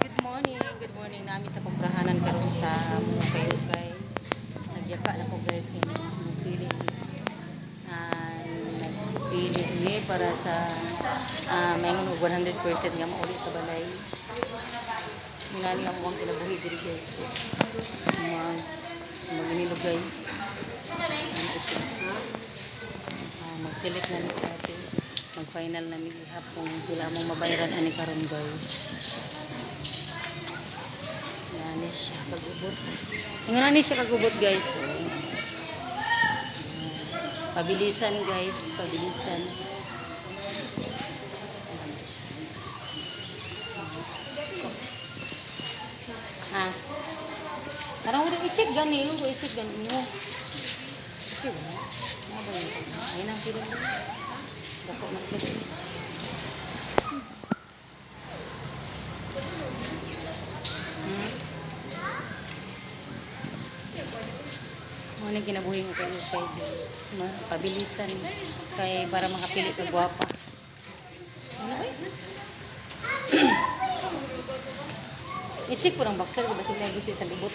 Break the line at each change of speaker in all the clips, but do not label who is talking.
good morning. Good morning namin sa kumprahanan karon sa Mukay-Ukay. Nagyaka na ko guys kay nagpili ah nagpili ni para sa ah may 100% nga mauli sa balay. Minali ang muwang kinabuhi diri guys. Mag maginilugay. Ano siya? Ah, mag-select na ni sa Mag-final na mi ihap kung pila mong mabayaran ani karon guys. Yan siya kagubot. Ingana ni siya kagubot guys. Pabilisan guys, pabilisan. Ha? Karang udah i-check gani, lu i-check gani mo. Check gani. Ayun ang pila. Dako. Hmm? Ano yung kinabuhi mo kayo kay? Ma- Pabilisan. Kay para makapili ka gwapa. Ano ba I-check po ng boxer ko ba sila gisi sa lubot.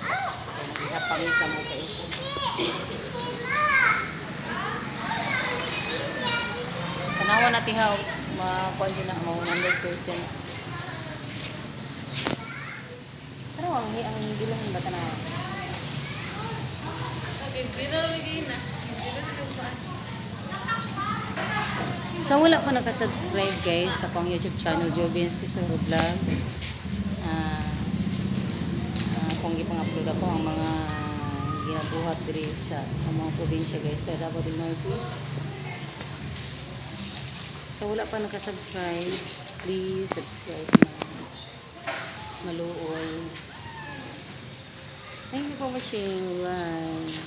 Relax. Napamisa mo kayo. Tanawa natin ha, makuha din na mo 100%. Pero ang ang bilong ba tanawa? Sa wala pa nakasubscribe guys sa akong YouTube channel Jobins Tesoro Vlog. Ah, ah, kung ipang-upload ako ang mga ginabuhat diri sa ang mga probinsya guys, sa Davao del Norte. Sa wala pa nakasubscribe, please subscribe na. Maluoy. Thank you for watching. Bye.